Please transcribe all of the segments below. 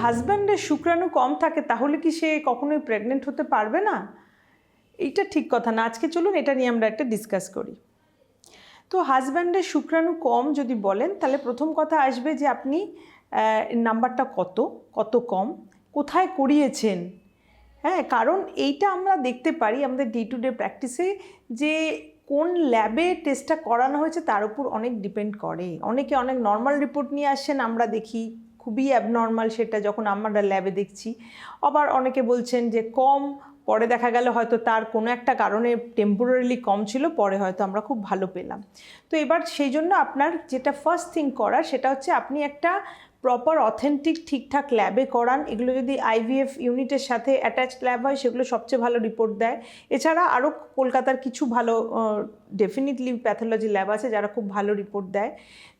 হাজব্যান্ডের শুক্রাণু কম থাকে, তাহলে কি সে কখনোই প্রেগনেন্ট হতে পারবে না? এইটা ঠিক কথা না। আজকে চলুন এটা নিয়ে আমরা একটা ডিসকাস করি। তো হাজব্যান্ডের শুক্রাণু কম যদি বলেন, তাহলে প্রথম কথা আসবে যে আপনি নাম্বারটা কত? কত কম? কোথায় করিয়েছেন? হ্যাঁ কারণ এইটা আমরা দেখতে পারি আমাদের ডে টু ডে প্র্যাকটিসে যে কোন ল্যাবে টেস্টটা করানো হয়েছে, তার উপর অনেক ডিপেন্ড করে। অনেকে অনেক নর্মাল রিপোর্ট নিয়ে আসেন, আমরা দেখি। খুবই অ্যাবনর্মাল সেটা যখন আমরা ল্যাবে দেখছি। আবার অনেকে বলছেন যে কম, পরে দেখা গেল হয়তো তার কোনো একটা কারণে টেম্পোরারিলি কম ছিল, পরে হয়তো আমরা খুব ভালো পেলাম। তো এবার সেই জন্য আপনার যেটা ফার্স্ট থিং করার সেটা হচ্ছে আপনি একটা প্রপার অথেন্টিক ঠিকঠাক ল্যাবে করান। এগুলো যদি আইভিএফ ইউনিটের সাথে অ্যাটাচড ল্যাব হয়, সেগুলো সবচেয়ে ভালো রিপোর্ট দেয়। এছাড়া আরও কলকাতার কিছু ভালো ডেফিনেটলি প্যাথোলজি ল্যাব আছে, যারা খুব ভালো রিপোর্ট দেয়।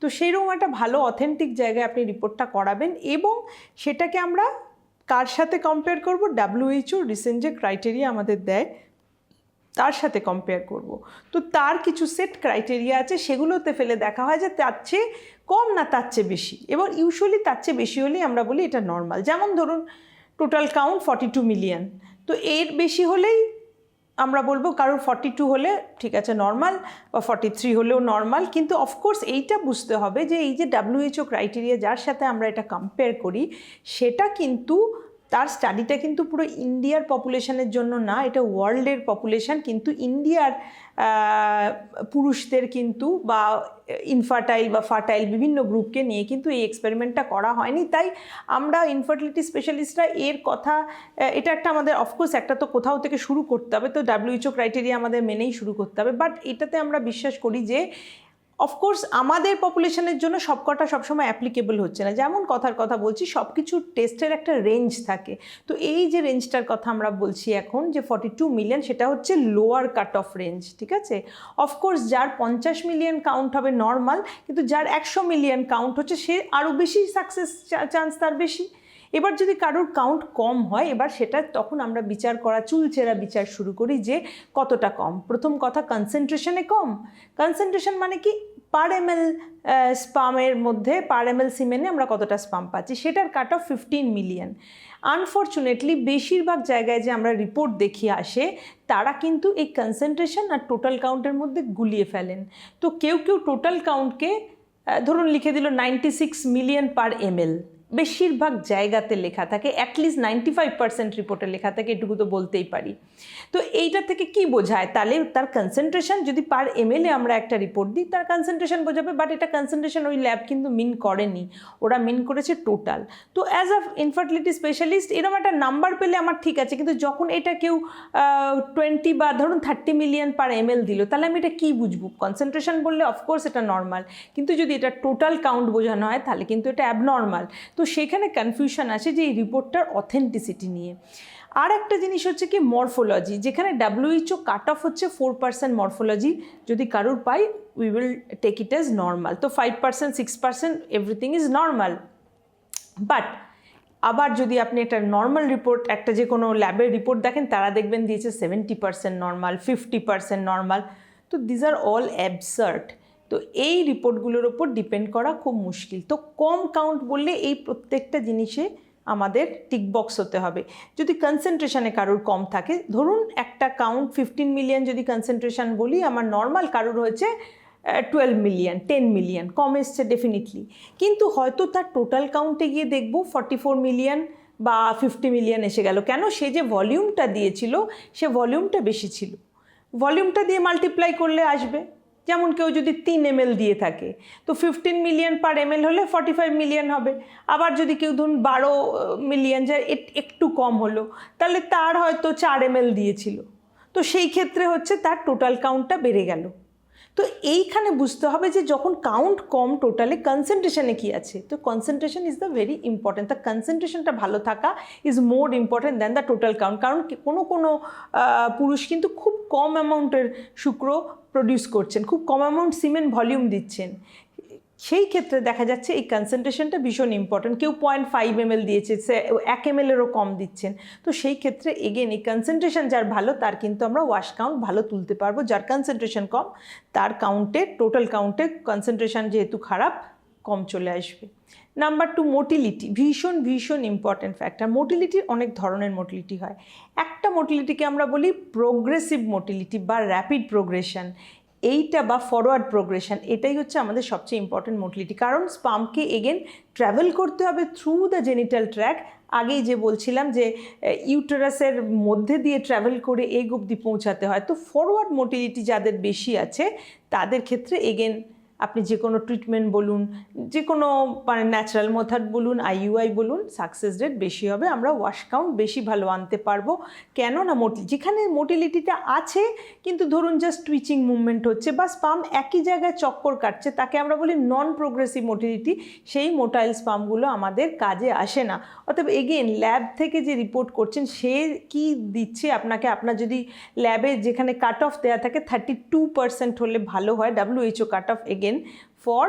তো সেইরকম একটা ভালো অথেন্টিক জায়গায় আপনি রিপোর্টটা করাবেন এবং সেটাকে আমরা কার সাথে কম্পেয়ার করব? ডাব্লিউএইচও রিসেন্ট যে ক্রাইটেরিয়া আমাদের দেয় তার সাথে কম্পেয়ার করব। তো তার কিছু সেট ক্রাইটেরিয়া আছে, সেগুলোতে ফেলে দেখা হয় যে তার চেয়ে কম না তার চেয়ে বেশি। এবং ইউজুয়ালি তার চেয়ে বেশি হলেই আমরা বলি এটা নর্মাল যেমন ধরুন total count forty two million তো এর বেশি হলেই আমরা বলব কারোর ফর্টি টু হলে ঠিক আছে নর্মাল বা ফর্টি থ্রি হলেও নর্মাল কিন্তু অফকোর্স এইটা বুঝতে হবে যে এই যে ডাব্লিউএইচও ক্রাইটেরিয়া যার সাথে আমরা এটা কম্পেয়ার করি, সেটা কিন্তু তার স্টাডিটা কিন্তু পুরো ইন্ডিয়ার পপুলেশনের জন্য না, এটা ওয়ার্ল্ডের পপুলেশন কিন্তু ইন্ডিয়ার পুরুষদের কিন্তু বা ইনফার্টাইল বা ফার্টাইল বিভিন্ন গ্রুপকে নিয়ে কিন্তু এই এক্সপেরিমেন্টটা করা হয়নি। তাই আমরা ইনফার্টিলিটি স্পেশালিস্টরা এর কথা এটা একটা আমাদের অফকোর্স একটা তো কোথাও থেকে শুরু করতে হবে, তো ডাব্লিউএইচও ক্রাইটেরিয়া আমাদের মেনেই শুরু করতে হবে। বাট এটাতে আমরা বিশ্বাস করি যে অফকোর্স আমাদের পপুলেশনের জন্য সবকটা সবসময় অ্যাপ্লিকেবল হচ্ছে না। যেমন কথার কথা বলছি সব কিছুর টেস্টের একটা রেঞ্জ থাকে। তো এই যে রেঞ্জটার কথা আমরা বলছি এখন, যে ফর্টি টু মিলিয়ন সেটা হচ্ছে লোয়ার কাট অফ রেঞ্জ ঠিক আছে? অফকোর্স যার পঞ্চাশ মিলিয়ন কাউন্ট হবে নর্মাল কিন্তু যার একশো মিলিয়ন কাউন্ট হচ্ছে, সে আরও বেশি সাকসেস চান্স তার বেশি। এবার যদি কারোর কাউন্ট কম হয়, এবার সেটা তখন আমরা বিচার করা, চুলচেরা বিচার শুরু করি যে কতটা কম। প্রথম কথা কনসেন্ট্রেশনে কম। কনসেন্ট্রেশন মানে কি? পার এম এল স্পামের মধ্যে পার এম এল সিমেনে আমরা কতটা স্পাম পাচ্ছি? সেটার cut off fifteen million unfortunately বেশিরভাগ জায়গায় যে আমরা রিপোর্ট দেখি আসে, তারা কিন্তু এই কনসেন্ট্রেশন আর টোটাল কাউন্টের মধ্যে গুলিয়ে ফেলেন। তো কেউ কেউ টোটাল কাউন্টকে ধরুন লিখে দিল ninety six million per ml বেশিরভাগ জায়গাতে লেখা থাকে অ্যাটলিস্ট নাইনটি ফাইভ পার্সেন্ট রিপোর্টে লেখা থাকে, এটুকু তো বলতেই পারি। তো এইটা থেকে কি বোঝায়? তাহলে তার কনসেন্ট্রেশন যদি পার এমএলএ আমরা একটা রিপোর্ট দিই, তার কনসেন্ট্রেশন বোঝাবে বাট এটা কনসেন্ট্রেশন ওই ল্যাব কিন্তু মিন করেনি। ওরা মিন করেছে টোটাল তো অ্যাজ আ ইনফার্টিলিটি স্পেশালিস্ট এরকম একটা নাম্বার পেলে আমার ঠিক আছে, কিন্তু যখন এটা কেউ টোয়েন্টি বা ধরুন থার্টি মিলিয়ন পার এমএল দিল, তাহলে আমি এটা কী বুঝব? কনসেন্ট্রেশন বললে অফকোর্স এটা নর্মাল কিন্তু যদি এটা টোটাল কাউন্ট বোঝানো হয়, তাহলে কিন্তু এটা অ্যাবনর্মাল তো সেখানে কনফিউশন আছে যে এই রিপোর্টটার অথেন্টিসিটি নিয়ে। আর একটা জিনিস হচ্ছে কি মরফোলজি যেখানে ডাব্লিউএইচও কাট অফ হচ্ছে ফোর পার্সেন্ট মরফোলজি যদি কারোর পাই we will take it as normal তো five percent six percent everything is normal but আবার যদি আপনি একটা নর্মাল রিপোর্ট একটা যে কোনো ল্যাবের রিপোর্ট দেখেন, তারা দেখবেন দিয়েছে seventy percent normal fifty percent normal তো দিজ আর অল অ্যাবসার্ট তো এই রিপোর্টগুলোর ওপর ডিপেন্ড করা খুব মুশকিল। তো কম কাউন্ট বললে এই প্রত্যেকটা জিনিসে আমাদের টিকবক্স হতে হবে। যদি কনসেন্ট্রেশনে কারোর কম থাকে, ধরুন একটা কাউন্ট ফিফটিন মিলিয়ন যদি কনসেন্ট্রেশন বলি, আমার নর্মাল কারোর হয়েছে টুয়েলভ মিলিয়ন, টেন মিলিয়ন, কম এসছে ডেফিনেটলি। কিন্তু হয়তো তার টোটাল কাউন্টে গিয়ে দেখব ফর্টি ফোর মিলিয়ন বা ফিফটি মিলিয়ন এসে গেল। কেন? সে যে ভলিউমটা দিয়েছিল, সে ভলিউমটা বেশি ছিল। ভলিউমটা দিয়ে মাল্টিপ্লাই করলে আসবে। যেমন কেউ যদি তিন এম দিয়ে থাকে, তো ফিফটিন মিলিয়ন পার এম হলে ফর্টি ফাইভ মিলিয়ন হবে। আবার যদি কেউ ধরুন বারো মিলিয়ন যা একটু কম হলো, তাহলে তার হয়তো চার এম দিয়েছিল। তো সেই ক্ষেত্রে হচ্ছে তার টোটাল কাউন্টটা বেড়ে গেল। তো এইখানে বুঝতে হবে যে যখন কাউন্ট কম টোটালে কনসেন্ট্রেশনে কি আছে, তো concentration is the very important the কনসেন্ট্রেশনটা ভালো থাকা is more important than the total count কারণ কোনো কোনো পুরুষ কিন্তু খুব কম অ্যামাউন্টের শুক্র প্রডিউস করছেন, খুব কম অ্যামাউন্ট সিমেন্ট ভলিউম দিচ্ছেন। সেই ক্ষেত্রে দেখা যাচ্ছে এই কনসেন্ট্রেশনটা ভীষণ ইম্পর্ট্যান্ট কেউ পয়েন্ট ফাইভ এম দিয়েছে, সে এক এম এরও কম দিচ্ছেন। তো সেই ক্ষেত্রে এগেন এই কনসেন্ট্রেশন যার ভালো, তার কিন্তু আমরা ওয়াশ কাউন্ট ভালো তুলতে পারব। যার কনসেন্ট্রেশন কম, তার কাউন্টে টোটাল কাউন্টে কনসেন্ট্রেশন যেহেতু খারাপ, কম চলে আসবে। নাম্বার টু মোটিলিটি ভীষণ ভীষণ ইম্পর্ট্যান্ট ফ্যাক্টর মোটিলিটির অনেক ধরনের মোটিলিটি হয়। একটা মোটিলিটিকে আমরা বলি প্রোগ্রেসিভ মোটিলিটি বা র্যাপিড প্রোগ্রেশন এইটা বা ফরওয়ার্ড প্রোগ্রেশন এটাই হচ্ছে আমাদের সবচেয়ে ইম্পর্টেন্ট মোটিলিটি কারণ স্পাম্পকে এগেন ট্র্যাভেল করতে হবে থ্রু দ্য জেনিটাল ট্র্যাক আগেই যে বলছিলাম যে ইউটারাসের মধ্যে দিয়ে ট্র্যাভেল করে এগ অবধি পৌঁছাতে হয়। তো ফরওয়ার্ড মোটিলিটি যাদের বেশি আছে, তাদের ক্ষেত্রে এগেন আপনি যে কোনো ট্রিটমেন্ট বলুন, যে কোনো মানে ন্যাচারাল মেথড বলুন আইইউআই বলুন সাকসেস রেট বেশি হবে, আমরা ওয়াশ কাউন্ট বেশি ভালো আনতে পারব। কেন না মোটি যেখানে মোটিলিটিটা আছে, কিন্তু ধরুন জাস্ট টুইচিং মুভমেন্ট হচ্ছে বা স্পাম একই জায়গায় চক্কর কাটছে, তাকে আমরা বলি নন প্রোগ্রেসিভ মোটিলিটি সেই মোটাইল স্পামগুলো আমাদের কাজে আসে না। অতএব এগেন ল্যাব থেকে যে রিপোর্ট করছেন, সে কি দিচ্ছে আপনাকে? আপনার যদি ল্যাবে যেখানে কাট অফ দেওয়া থাকে থার্টি টু পার্সেন্ট হলে ভালো হয় WHO cut off again for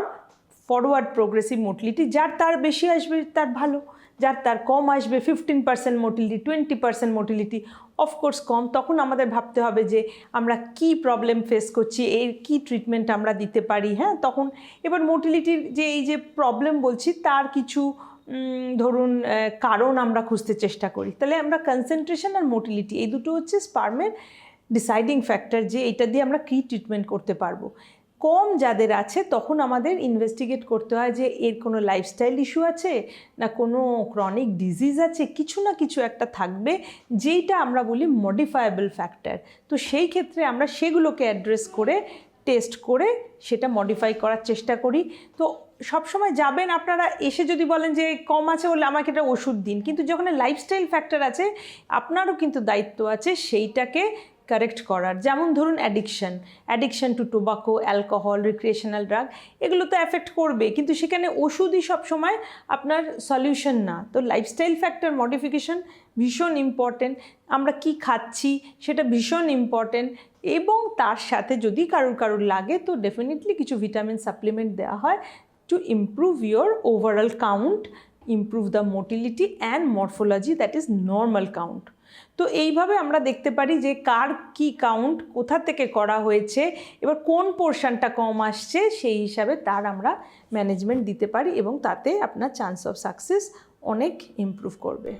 forward progressive motility যার তার বেশি আসবে, তার ভালো। যার তার কম আসবে fifteen percent motility twenty percent motility of course কম। তখন আমাদের ভাবতে হবে যে আমরা কি প্রবলেম ফেস করছি, এর কি ট্রিটমেন্ট আমরা দিতে পারি হ্যাঁ? তখন এবার মোটিলিটির যে এই যে প্রবলেম বলছি, তার কিছু ধরুন কারণ আমরা খুঁজতে চেষ্টা করি। তাহলে আমরা কনসেন্ট্রেশন আর মোটিলিটি এই দুটো হচ্ছে স্পার্মের ডিসাইডিং ফ্যাক্টর যে এটা দিয়ে আমরা কী ট্রিটমেন্ট করতে পারব। কম যাদের আছে, তখন আমাদের ইনভেস্টিগেট করতে হয় যে এর কোনো লাইফস্টাইল ইস্যু আছে না কোনো ক্রনিক ডিজিজ আছে, কিছু না কিছু একটা থাকবে যেইটা আমরা বলি মডিফায়েবল ফ্যাক্টর তো সেই ক্ষেত্রে আমরা সেগুলোকে অ্যাড্রেস করে টেস্ট করে সেটা মডিফাই করার চেষ্টা করি। তো সবসময় যাবেন আপনারা, এসে যদি বলেন যে কম আছে বলে আমাকে এটা ওষুধ দিন, কিন্তু যখন লাইফস্টাইল ফ্যাক্টর আছে, আপনারও কিন্তু দায়িত্ব আছে সেইটাকে কারেক্ট করার, যেমন ধরুন addiction addiction to tobacco alcohol recreational drug এগুলো তো অ্যাফেক্ট করবে, কিন্তু সেখানে ওষুধই সবসময় আপনার সলিউশন না। তো লাইফস্টাইল ফ্যাক্টর মডিফিকেশন ভীষণ ইম্পর্টেন্ট আমরা কি খাচ্ছি সেটা ভীষণ ইম্পর্টেন্ট এবং তার সাথে যদি কারুর কারুর লাগে তো ডেফিনেটলি কিছু ভিটামিন সাপ্লিমেন্ট দেওয়া হয় to improve your overall count improve the motility and morphology that is normal count তো এইভাবে আমরা দেখতে পারি যে কার কি কাউন্ট কোথা থেকে করা হয়েছে, এবার কোন পোর্শনটা কম আসছে সেই হিসাবে তার আমরা ম্যানেজমেন্ট দিতে পারি এবং তাতে আপনার চান্স অফ সাকসেস অনেক ইম্প্রুভ করবে।